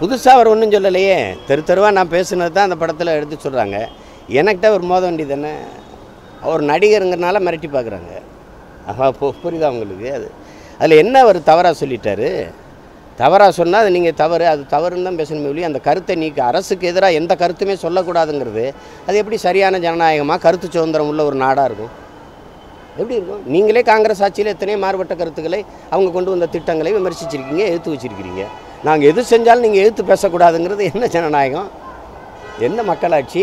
புதுசாக அவர் ஒன்றும் சொல்லலையே. தெரு தெருவாக நான் பேசுனது தான் அந்த படத்தில் எடுத்து சொல்கிறாங்க எனக்கிட்ட ஒரு மோத வேண்டியது என்ன? அவர் நடிகருங்கிறனால மிரட்டி பார்க்குறாங்க. ஆஹா பு புரியுதா உங்களுக்கு? அது அதில் என்ன அவர் தவறாக சொல்லிட்டாரு? தவறாக சொன்னால் அது நீங்கள் தவறு அது தவறுன்னு தான் பேசணுமே ஒழிய அந்த கருத்தை நீக்க அரசுக்கு எதிராக எந்த கருத்துமே சொல்லக்கூடாதுங்கிறது அது எப்படி சரியான ஜனநாயகமாக கருத்து சுதந்திரம் உள்ள ஒரு நாடாக இருக்கும்? எப்படி இருக்கும்? நீங்களே காங்கிரஸ் ஆட்சியில் எத்தனையோ மாறுபட்ட கருத்துக்களை அவங்க கொண்டு வந்த திட்டங்களை விமர்சிச்சிருக்கீங்க எடுத்து வச்சிருக்கிறீங்க. நாங்கள் எது செஞ்சாலும் நீங்கள் எதிர்த்து பேசக்கூடாதுங்கிறது என்ன ஜனநாயகம்? என்ன மக்களாட்சி?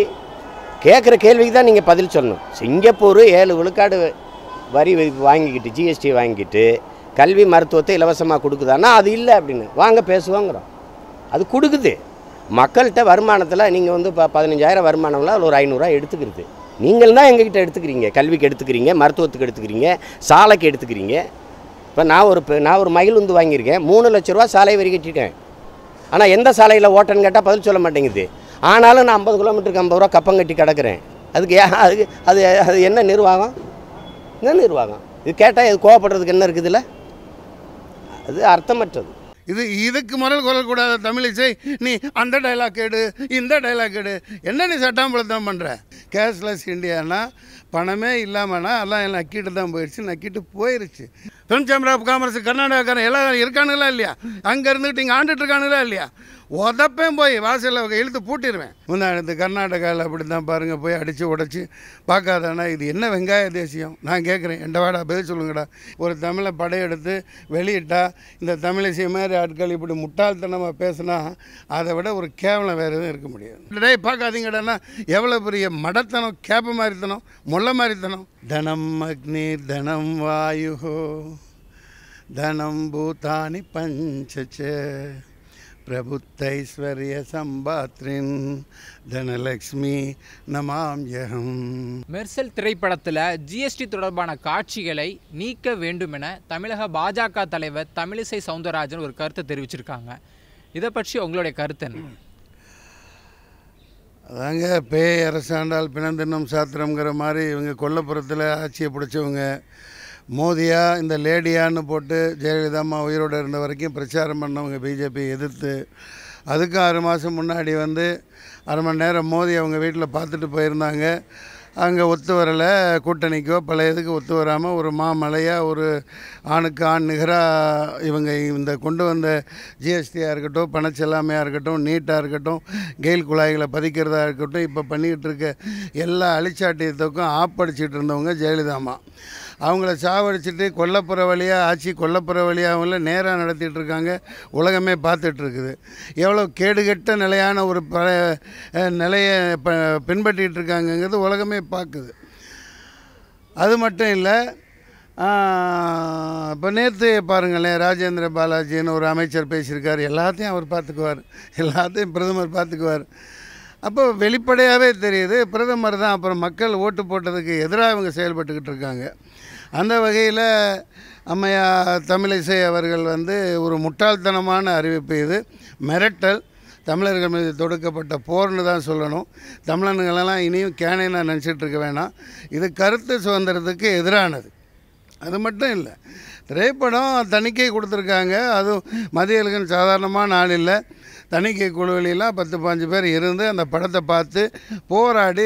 கேட்குற கேள்விக்கு தான் நீங்கள் பதில் சொல்லணும். சிங்கப்பூர் ஏழு விழுக்காடு வரி விதிப்பு வாங்கிக்கிட்டு ஜிஎஸ்டி வாங்கிக்கிட்டு கல்வி மருத்துவத்தை இலவசமாக கொடுக்குதான்னா அது இல்லை அப்படின்னு. வாங்க பேசுவோங்கிறோம். அது கொடுக்குது. மக்கள்கிட்ட வருமானத்தில் நீங்கள் வந்து இப்போ பதினஞ்சாயிரம் வருமானம்லாம் அதில் ஒரு ஐநூறுரூவா எடுத்துக்கிறது. நீங்கள் தான் எங்ககிட்ட எடுத்துக்கிறீங்க. கல்விக்கு எடுத்துக்கிறீங்க மருத்துவத்துக்கு எடுத்துக்கிறீங்க சாலைக்கு எடுத்துக்கிறீங்க. இப்போ நான் ஒரு நான் ஒரு மயில் வந்து வாங்கியிருக்கேன். மூணு லட்ச ரூபா சாலை வரி கட்டிட்டேன். ஆனால் எந்த சாலையில் ஓட்டன்னு கேட்டால் பதில் சொல்ல மாட்டேங்குது. ஆனாலும் நான் ஐம்பது கிலோமீட்டருக்கு ஐம்பது ரூபா கப்பம் கட்டி கிடக்கிறேன். அதுக்கு ஏன் அதுக்கு அது அது என்ன நிர்வாகம்? என்ன நிர்வாகம்? இது கேட்டால் இது கோவப்படுறதுக்கு என்ன இருக்குதுல்ல? அது அர்த்தமற்றது. இது இதுக்கு முரல் கொள்ளக்கூடாத தமிழிசை நீ அந்த டைலாக் எடு இந்த டைலாக் எடு என்ன நீ சட்டாம்பளத்தம் பண்ணுற கேஷ்லெஸ் இந்தியானா பணமே இல்லாமல்னா எல்லாம் நக்கிட்டு தான் போயிடுச்சு நக்கிட்டு போயிருச்சு. ஃபிலிம் ஆஃப் காமர்ஸ் கர்நாடகாக்காரன் எல்லாம் இருக்கானுங்களா இல்லையா? அங்கே இருந்துட்டு இங்கே ஆண்டுட்டு இருக்கானுங்களா இல்லையா? உதப்பேன் போய் வாசலில் இழுத்து பூட்டிடுவேன் முந்தானத்து கர்நாடகாவில் அப்படி தான் பாருங்கள் போய் அடித்து உடச்சி பார்க்காதானா இது என்ன வெங்காய தேசியம்? நான் கேட்குறேன் என்ட வாடா பதில் சொல்லுங்கடா. ஒரு தமிழை படையெடுத்து வெளியிட்டா இந்த தமிழிசை மாதிரி ஆட்கள் இப்படி முட்டாள்தனமாக பேசினா அதை விட ஒரு கேவலம் வேறு எதுவும் இருக்க முடியாது. டே பார்க்காதீங்கடான்னா எவ்வளோ பெரிய மடத்தனம் கேப்ப மாதிரித்தனம் முல்லை மாதிரித்தனம் தனம் அக்னி தனம் வாயுகோ தனம் பூதானி பஞ்சச்ச பிரபுத்தைஸ்வர்ய சம்பாத்ரின் தனலக்ஷ்மி நமாம்யகம் மெர்சல் திரைப்படத்தில் ஜிஎஸ்டி தொடர்பான காட்சிகளை நீக்க வேண்டும் என தமிழக பாஜக தலைவர் தமிழிசை சவுந்தரராஜன் ஒரு கருத்தை தெரிவிச்சிருக்காங்க. இதை பற்றி உங்களுடைய கருத்து என்ன? அதாங்க பேய் அரசாண்டால் பிணந்தின்னும் சாத்திரம்ங்கிற மாதிரி இவங்க கொல்லப்புறத்தில் ஆட்சியை பிடிச்சவங்க. மோதியா இந்த லேடியான்னு போட்டு ஜெயலலிதா அம்மா உயிரோடு இருந்த வரைக்கும் பிரச்சாரம் பண்ணவங்க பிஜேபி எதிர்த்து அதுக்கு ஆறு மாதம் முன்னாடி வந்து அரை மணி நேரம் மோதி அவங்க வீட்டில் பார்த்துட்டு போயிருந்தாங்க. அங்கே ஒத்து வரலை கூட்டணிக்கோ பழைய இதுக்கு ஒத்து வராமல் ஒரு மாமலையாக ஒரு ஆணுக்கு ஆண் நிகராக இவங்க இந்த கொண்டு வந்த ஜிஎஸ்டியாக இருக்கட்டும் பணச்செல்லாமையாக இருக்கட்டும் நீட்டாக இருக்கட்டும் கெயில் குழாய்களை பதிக்கிறதா இருக்கட்டும் இப்போ பண்ணிக்கிட்டு இருக்க எல்லா அழிச்சாட்டியத்துக்கும் ஆப்படிச்சிட்டு இருந்தவங்க ஜெயலலிதாமா அவங்கள சாவடிச்சிட்டு கொல்லப்புற வழியாக ஆட்சி கொல்லப்புற வழியாகவும்ல நேராக நடத்திட்டு இருக்காங்க உலகமே பார்த்துட்ருக்குது எவ்வளோ கேடுகட்ட நிலையான ஒரு ப நிலையை ப பின்பற்றிகிட்டு இருக்காங்கங்கிறது உலகமே பார்க்குது. அது மட்டும் இல்லை இப்போ நேற்று பாருங்களேன் ராஜேந்திர பாலாஜின்னு ஒரு அமைச்சர் பேசியிருக்கார். எல்லாத்தையும் அவர் பார்த்துக்குவார். எல்லாத்தையும் பிரதமர் பார்த்துக்குவார். அப்போ வெளிப்படையாகவே தெரியுது பிரதமர் தான் அப்புறம் மக்கள் ஓட்டு போட்டதுக்கு எதிராக இவங்க செயல்பட்டுக்கிட்டு இருக்காங்க அந்த வகையில் அம்மையா தமிழிசை அவர்கள் வந்து ஒரு முட்டாள்தனமான அறிவிப்பு இது. மிரட்டல் தமிழர்கள் மீது தொடுக்கப்பட்ட போர்னு தான் சொல்லணும். தமிழனுங்களெல்லாம் இனியும் கேனைனா நினச்சிட்டு இருக்க வேணாம். இது கருத்து சுதந்திரத்துக்கு எதிரானது. அது மட்டும் இல்லை. திரைப்படம் தணிக்கை கொடுத்துருக்காங்க. அதுவும் மதியலுக்குன்னு சாதாரணமான நாள் இல்லை. தணிக்கை குழுவிலாம் பத்து பாஞ்சு பேர் இருந்து அந்த படத்தை பார்த்து போராடி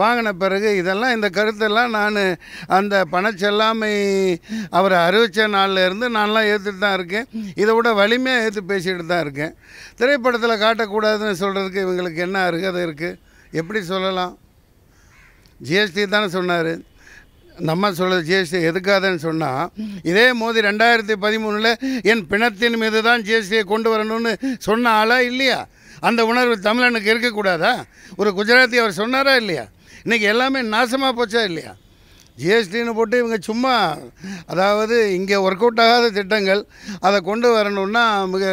வாங்கின பிறகு இதெல்லாம் இந்த கருத்தெல்லாம் நான் அந்த பணச்செல்லாமை அவரை அறிவித்த நாளில் இருந்து நான்லாம் ஏற்றுட்டு தான் இருக்கேன். இதை விட வலிமையாக ஏற்று பேசிகிட்டு தான் இருக்கேன். திரைப்படத்தில் காட்டக்கூடாதுன்னு சொல்கிறதுக்கு இவங்களுக்கு என்ன அருகதை இருக்குது எப்படி சொல்லலாம்? ஜிஎஸ்டி தானே சொன்னார். நம்ம சொல்கிறது ஜிஎஸ்டி எதுக்காதன்னு சொன்னால் இதே மோதி ரெண்டாயிரத்தி பதிமூணில் என் பிணத்தின் மீது தான் ஜிஎஸ்டியை கொண்டு வரணும்னு சொன்ன ஆளா இல்லையா? அந்த உணர்வு தமிழனுக்கு இருக்கக்கூடாதா? ஒரு குஜராத்தி அவர் சொன்னாரா இல்லையா? இன்றைக்கி எல்லாமே நாசமாக போச்சா இல்லையா? ஜிஎஸ்டின்னு போட்டு இவங்க சும்மா அதாவது இங்கே ஒர்க் அவுட் ஆகாத திட்டங்கள் அதை கொண்டு வரணும்னா மிக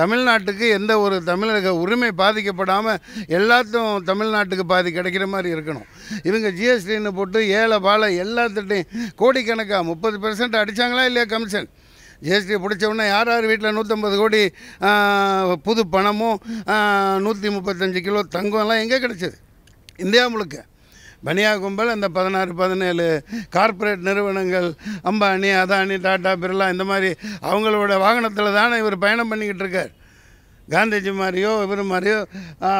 தமிழ்நாட்டுக்கு எந்த ஒரு தமிழக உரிமை பாதிக்கப்படாமல் எல்லாத்தும் தமிழ்நாட்டுக்கு பாதி கிடைக்கிற மாதிரி இருக்கணும். இவங்க ஜிஎஸ்டின்னு போட்டு ஏழை பாலை எல்லாத்திட்டையும் கோடிக்கணக்காக முப்பது பெர்சன்ட் அடித்தாங்களா இல்லையா கமிஷன் ஜிஎஸ்டி பிடிச்சவொடனே யார் யார் வீட்டில் நூற்றம்பது கோடி புது பணமும் நூற்றி முப்பத்தஞ்சு கிலோ தங்கம்லாம் எங்கே கிடச்சிது? இந்தியா முழுக்க. பனியா கும்பல் அந்த பதினாறு பதினேழு கார்ப்பரேட் நிறுவனங்கள் அம்பானி அதானி டாடா பிர்லா இந்த மாதிரி அவங்களோட வாகனத்தில் தானே இவர் பயணம் பண்ணிக்கிட்டு இருக்கார். காந்திஜி மாதிரியோ இவர் மாதிரியோ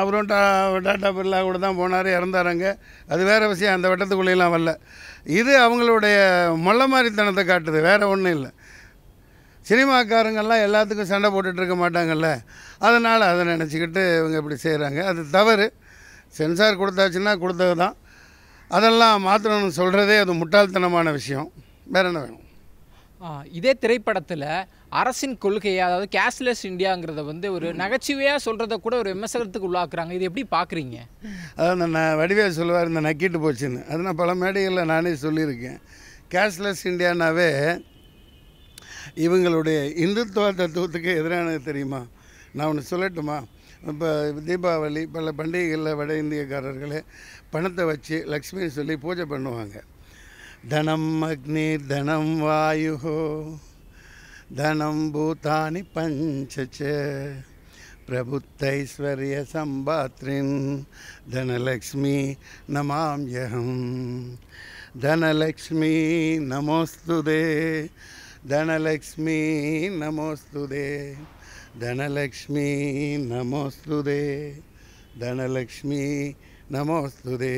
அவரும் டா டாட்டா பிர்லா கூட தான் போனார் இறந்தாருங்க அது வேறு விஷயம் அந்த வட்டத்துக்குள்ளேலாம் வரல. இது அவங்களுடைய மொள்ள மாதிரித்தனத்தை காட்டுது வேறு ஒன்றும் இல்லை. சினிமாக்காரங்கள்லாம் எல்லாத்துக்கும் சண்டை போட்டுட்ருக்க மாட்டாங்கல்ல. அதனால் அதை நினச்சிக்கிட்டு இவங்க இப்படி செய்கிறாங்க அது தவறு. சென்சார் கொடுத்தாச்சுன்னா கொடுத்தது தான் அதெல்லாம் மாற்றணும்னு சொல்கிறதே அது முட்டாள்தனமான விஷயம். வேற என்ன வேணும்? இதே திரைப்படத்தில் அரசின் கொள்கையை அதாவது கேஷ்லெஸ் இந்தியாங்கிறத வந்து ஒரு நகைச்சுவையாக சொல்கிறத கூட ஒரு விமர்சனத்துக்கு உள்ளாக்குறாங்க. இது எப்படி பார்க்குறீங்க? அதான் இந்த ந வடிவேல் சொல்லுவார் இந்த நக்கிட்டு போச்சுன்னு. அது நான் பல மேடைகளில் நானே சொல்லியிருக்கேன். கேஷ்லெஸ் இந்தியானாவே இவங்களுடைய இந்துத்துவ தத்துவத்துக்கு எதிரானது தெரியுமா? நான் ஒன்று சொல்லட்டுமா? இப்போ தீபாவளி பல பண்டிகைகளில் வட இந்தியக்காரர்களே பணத்தை வச்சு லக்ஷ்மின்னு சொல்லி பூஜை பண்ணுவாங்க. தனம் அக்னி தனம் வாயு தனம் பூதானி பஞ்சச்ச பிரபுத்தைஸ்வர்ய சம்பாத்ரின் தனலக்ஷ்மி நமாம்யகம். தனலக்ஷ்மி நமோஸ்துதே தனலக்ஷ்மி நமோஸ்துதே தனலக்ஷ்மி நமோஸ்துதே தனலக்ஷ்மி நமோஸ்துதே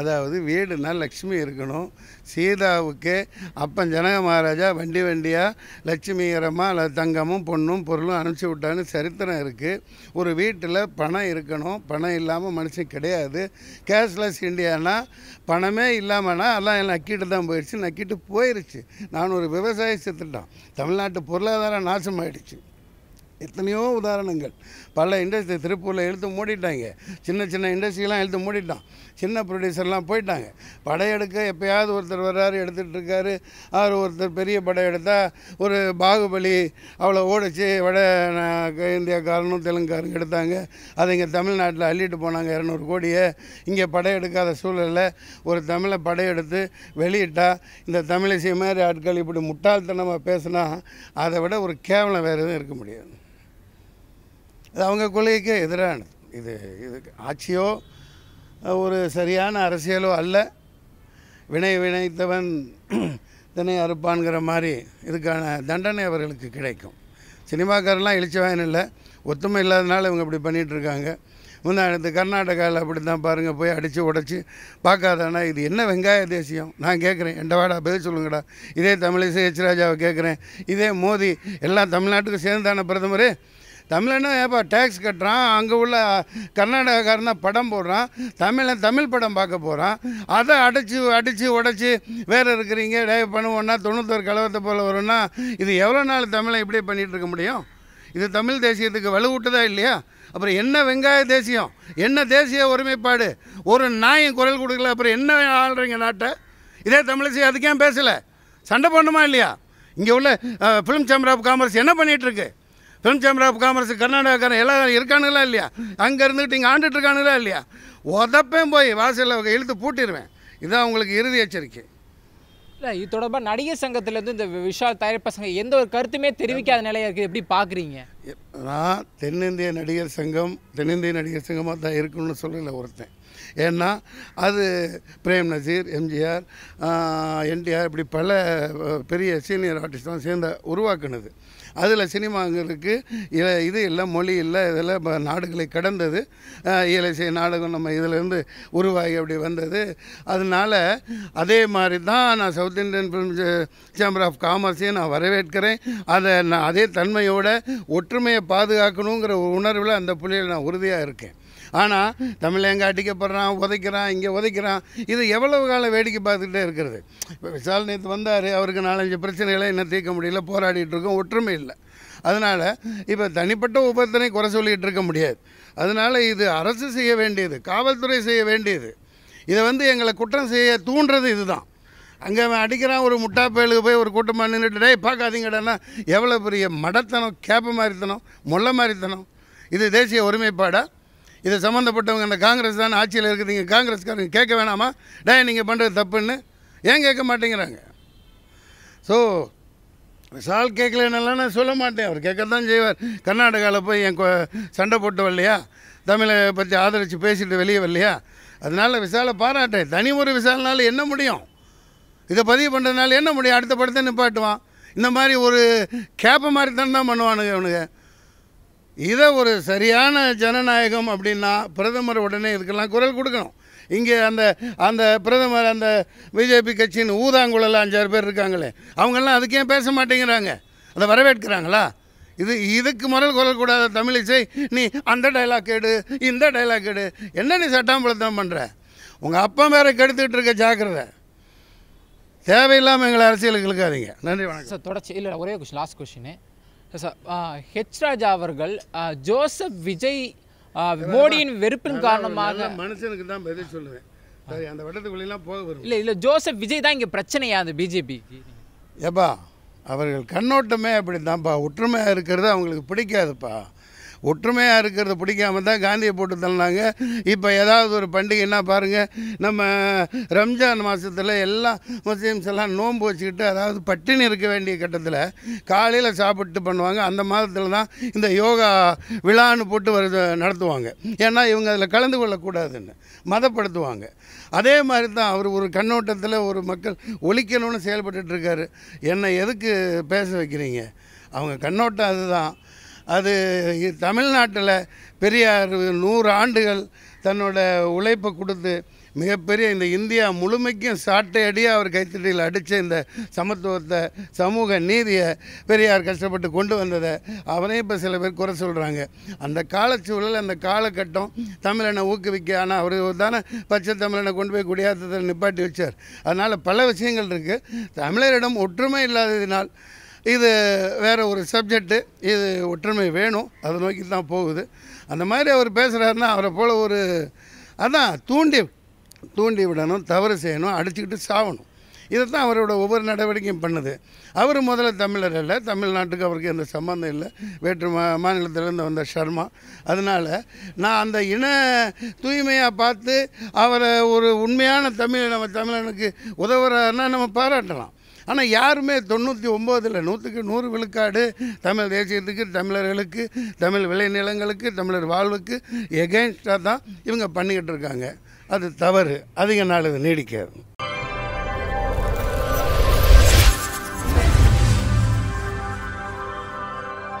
அதாவது வீடுனா லக்ஷ்மி இருக்கணும். சீதாவுக்கு அப்பன் ஜனக மகாராஜா வண்டி வண்டியாக லட்சுமிகரமாக அல்ல தங்கமும் பொண்ணும் பொருளும் அனுப்பிச்சி விட்டான்னு சரித்திரம் இருக்குது ஒரு வீட்டில் பணம் இருக்கணும். பணம் இல்லாமல் மனுஷன் கிடையாது. கேஷ்லெஸ் இந்தியானா பணமே இல்லாமல்னா எல்லாம் நக்கிட்டு தான் போயிடுச்சு. நக்கிட்டு போயிடுச்சு நான் ஒரு விவசாயி செத்துட்டான். தமிழ்நாட்டு பொருளாதாரம் நாசமாயிடுச்சு. எத்தனையோ உதாரணங்கள். பல இண்டஸ்ட்ரி திருப்பூரில் இழுத்து மூடிட்டாங்க. சின்ன சின்ன இண்டஸ்ட்ரியெலாம் எழுத்து மூடிட்டான். சின்ன ப்ரொடியூசர்லாம் போயிட்டாங்க. படையெடுக்க எப்போயாவது ஒருத்தர் வர்றாரு எடுத்துகிட்ருக்காரு அவர் ஒருத்தர் பெரிய படம் எடுத்தால் ஒரு பாகுபலி அவ்வளோ ஓடிச்சு வட இந்தியாக்காரனும் தெலுங்குக்காரங்க எடுத்தாங்க. அதை இங்கே தமிழ்நாட்டில் அள்ளிட்டு போனாங்க இரநூறு கோடியை. இங்கே படையெடுக்காத சூழலில் ஒரு தமிழை படையெடுத்து வெளியிட்டால் இந்த தமிழிசை மாதிரி ஆட்கள் இப்படி முட்டாள்தனமாக பேசினா அதை விட ஒரு கேவலம் வேறு எதுவும் இருக்க முடியாது. இது அவங்க கொள்கைக்கு எதிரானது. இது இது ஆட்சியோ ஒரு சரியான அரசியலோ அல்ல. வினை வினைத்தவன் தினை அறுப்பான்கிற மாதிரி இதுக்கான தண்டனை அவர்களுக்கு கிடைக்கும். சினிமாக்காரெல்லாம் இழிச்சவன் இல்லை. ஒத்துமை இல்லாதனால இவங்க இப்படி பண்ணிகிட்ருக்காங்க இருக்காங்க. முந்தானத்து கர்நாடகாவில் அப்படி தான் பாருங்கள் போய் அடித்து உடச்சி பார்க்காதானா? இது என்ன வெங்காய தேசியம்? நான் கேட்குறேன். எண்டவாடா பதில் சொல்லுங்கடா. இதே தமிழிசை எச் ராஜாவை கேட்குறேன். இதே மோடி எல்லாம் தமிழ்நாட்டுக்கும் சேர்ந்தான பிரதமர் தமிழனா ஏப்பா டேக்ஸ் கட்டுறான் அங்கே உள்ள கர்நாடகாக்காரன் தான் படம் போடுறான் தமிழன் தமிழ் படம் பார்க்க போகிறான் அதை அடைச்சி அடித்து உடச்சி வேறு இருக்கிறீங்க டே பண்ணுவோன்னா தொண்ணூத்தொரு கலவரத்தை போல் வரும்னா இது எவ்வளோ நாள் தமிழை இப்படியே பண்ணிகிட்டு இருக்க முடியும்? இது தமிழ் தேசியத்துக்கு வலுவூட்டதா இல்லையா? அப்புறம் என்ன வெங்காய தேசியம்? என்ன தேசிய ஒருமைப்பாடு? ஒரு நாயும் குரல் கொடுக்கல அப்புறம் என்ன ஆள்றீங்க நாட்டை? இதே தமிழிசை அதுக்கே பேசலை? சண்டை பண்ணுமா இல்லையா? இங்கே உள்ள ஃபிலிம் சேம்பர் ஆஃப் காமர்ஸ் என்ன பண்ணிகிட்ருக்கு ஃபிலிம் சேம்பர் ஆஃப் காமர்ஸ் கர்நாடகாக்காரன் எல்லாம் இருக்கானுங்களா இல்லையா? அங்கே இருந்துட்டு இங்கே ஆண்டுட்டு இருக்கானுங்களா இல்லையா? உதப்பேன் போய் வாசலில் இழுத்து பூட்டிடுவேன் இதுதான் உங்களுக்கு இறுதி எச்சரிக்கை. இல்லை இது தொடர்பாக நடிகர் சங்கத்திலேருந்து இந்த விஷால் தயாரிப்பு சங்கம் எந்த ஒரு கருத்துமே தெரிவிக்காத நிலையா இருக்குது எப்படி பார்க்குறீங்க நான் தென்னிந்திய நடிகர் சங்கம் தென்னிந்திய நடிகர் சங்கமாக தான் இருக்கணும்னு சொல்லலை ஒருத்தன். ஏன்னா அது பிரேம் நசீர் எம்ஜிஆர் என்டிஆர் இப்படி பல பெரிய சீனியர் ஆர்டிஸ்ட்லாம் சேர்ந்த உருவாக்குனது. அதில் சினிமாங்களுக்கு இ- இது இல்லை மொழி இல்லை இதெல்லாம் ப- நாடுகளை கடந்தது. அஹ், நாடகம் நம்ம இதிலேருந்து உருவாகி அப்படி வந்தது. அதனால அதே மாதிரி தான் நான் south Indian film chamber of காமர்ஸையும் நான் வரவேற்கிறேன். அதை நான் அதே தன்மையோட ஒற்றுமையை பாதுகாக்கணுங்கிற உணர்வில் அந்த புள்ளியில் நான் உறுதியாக இருக்கேன். ஆனால் தமிழ் எங்கே அடிக்கப்படுறான் உதைக்கிறான் இங்கே உதைக்கிறான் இது எவ்வளவு காலம் வேடிக்கை பார்த்துக்கிட்டே இருக்கிறது? இப்போ விசால் நேற்று வந்தார் அவருக்கு நாலஞ்சு பிரச்சனைகளை என்ன தீர்க்க முடியல போராடிட்டு இருக்கோம் ஒற்றுமை இல்லை. அதனால் இப்போ தனிப்பட்ட உபத்தனை குறை சொல்லிகிட்டு இருக்க முடியாது. அதனால் இது அரசு செய்ய வேண்டியது காவல்துறை செய்ய வேண்டியது. இதை வந்து எங்களை குற்றம் செய்ய தூண்டுறது இதுதான். அங்கே அவன் அடிக்கிறான் ஒரு முட்டா பயலுக்கு போய் ஒரு கூட்டமாக நின்றுட்டு டே பார்க்காதீங்கடான்னா எவ்வளோ பெரிய மடத்தனம் கேப்ப மாதிரித்தனம் முள்ள மாதிரித்தனம் இது தேசிய ஒருமைப்பாடாக இது சம்மந்தப்பட்டவங்க அந்த காங்கிரஸ் தானே ஆட்சியில் இருக்குதுங்க காங்கிரஸ்காரங்க கேட்க வேணாமா? டே நீங்கள் பண்ணுறது தப்புன்னு ஏன் கேட்க மாட்டேங்கிறாங்க? ஸோ விஷால் கேட்கலன்னெல்லாம் நான் சொல்ல மாட்டேன். அவர் கேட்க தான் செய்வார். கர்நாடகாவில் போய் என் கொ- சண்டை போட்டு வரலையா தமிழை பற்றி ஆதரித்து பேசிட்டு வெளியே வரலையா? அதனால் விசாலை பாராட்டேன். தனி ஒரு விசாலனால என்ன முடியும்? இதை பதிவு பண்ணுறதுனால என்ன முடியும்? அடுத்த படத்தை நிப்பாட்டுவான். இந்த மாதிரி ஒரு கேப்பை மாதிரி தான் தான் பண்ணுவானுங்க அவனுங்க இதை ஒரு சரியான ஜனநாயகம் அப்படின்னா பிரதமர் உடனே இதுக்கெல்லாம் குரல் கொடுக்கணும். இங்கே அந்த அந்த பிரதமர் அந்த பிஜேபி கட்சியின் ஊதாங்குழல் அஞ்சாறு பேர் இருக்காங்களே அவங்கெல்லாம் அதுக்கு ஏன் பேச மாட்டேங்கிறாங்க. அதை வரவேற்கிறாங்களா? இது இதுக்கு முரல் குரல் கூடாத தமிழிசை நீ அந்த டைலாக் எடு இந்த டைலாக் கேடு என்ன நீ சட்டாம்பளத்தம் பண்ணுற உங்கள் அப்பா வேற கெடுத்துக்கிட்டு இருக்க ஜாக்கிரதை. தேவையில்லாமல் எங்களை அரசியலுக்கு இழுக்காதீங்க. நன்றி வணக்கம். சார் தொடர்ச்சி இல்லை ஒரே question last question sir H Raja அவர்கள் ஜோசப் விஜய் ஆ, மோடியின் வெறுப்பின் காரணமாக மனுஷனுக்கு தான் பதில் சொல்லுவேன். சரி அந்த வட்டத்துக்குள்ளெல்லாம் போக வரும் இல்லை இல்லை ஜோசப் விஜய் தான் இங்கே பிரச்சனையா அந்த பிஜேபிக்கு ஏப்பா அவர்கள் கண்ணோட்டமே அப்படி தான்ப்பா ஒற்றுமையாக இருக்கிறது அவங்களுக்கு பிடிக்காதுப்பா. ஒற்றுமையாக இருக்கிறத பிடிக்காம தான் காந்தியை போட்டு தள்ளினாங்க. இப்போ ஏதாவது ஒரு பண்டிகைன்னா பாருங்கள் நம்ம ரம்ஜான் மாதத்தில் எல்லா முஸ்லீம்ஸ் எல்லாம் நோன்பு வச்சுக்கிட்டு அதாவது பட்டினி இருக்க வேண்டிய கட்டத்தில் காலையில் சாப்பிட்டு பண்ணுவாங்க. அந்த மாதத்தில் தான் இந்த யோகா விழான்னு போட்டு வருது நடத்துவாங்க. ஏன்னா இவங்க அதில் கலந்து கொள்ளக்கூடாதுன்னு மதப்படுத்துவாங்க. அதே மாதிரி தான் அவர் ஒரு கண்ணோட்டத்தில் ஒரு மக்கள் ஒழிக்கணும்னு செயல்பட்டுருக்காரு என்னை எதுக்கு பேச வைக்கிறீங்க? அவங்க கண்ணோட்டம் அதுதான். அது தமிழ்நாட்டில் பெரியார் நூறு ஆண்டுகள் தன்னோட உழைப்பை கொடுத்து மிகப்பெரிய இந்த இந்தியா முழுமைக்கும் சாட்டை அடியாக அவர் கைத்தடியில் அடித்த இந்த சமத்துவத்தை சமூக நீதியை பெரியார் கஷ்டப்பட்டு கொண்டு வந்ததை அவனே இப்போ சில பேர் குறை சொல்கிறாங்க அந்த காலச்சூழல் அந்த காலகட்டம் தமிழனை ஊக்குவிக்க ஆனால் அவர் தானே பச்சை தமிழனை கொண்டு போய் குடியாத்தத்தில் நிப்பாட்டி வச்சார். அதனால் பல விஷயங்கள் இருக்குது தமிழரிடம் ஒற்றுமை இல்லாததினால் இது வேறு ஒரு சப்ஜெக்ட்டு. இது ஒற்றுமை வேணும். அதை நோக்கி தான் போகுது. அந்த மாதிரி அவர் பேசுகிறாருன்னா அவரை போல் ஒரு அதான் தூண்டி தூண்டி விடணும் தவறு செய்யணும் அடிச்சுக்கிட்டு சாவணும். இதைத்தான் அவரோட ஒவ்வொரு நடவடிக்கையும் பண்ணுது. அவர் முதல்ல தமிழர் இல்லை தமிழ்நாட்டுக்கு அவருக்கு எந்த சம்மந்தம் இல்லை. வேற்று மா மாநிலத்திலேருந்து வந்த சர்மா அதனால் நான் அந்த இன தூய்மையாக பார்த்து அவரை ஒரு உண்மையான தமிழ் நம்ம தமிழனுக்கு உதவுறாருன்னா நம்ம பாராட்டலாம். ஆனால் யாருமே தொண்ணூற்றி ஒம்போதில் நூற்றுக்கு நூறு விழுக்காடு தமிழ் தேசியத்துக்கு தமிழர்களுக்கு தமிழ் விளைநிலங்களுக்கு தமிழர் வாழ்வுக்கு எகென்ஸ்டாக தான் இவங்க பண்ணிக்கிட்டு இருக்காங்க. அது தவறு. அதிக நாள் இது நீடிக்காது.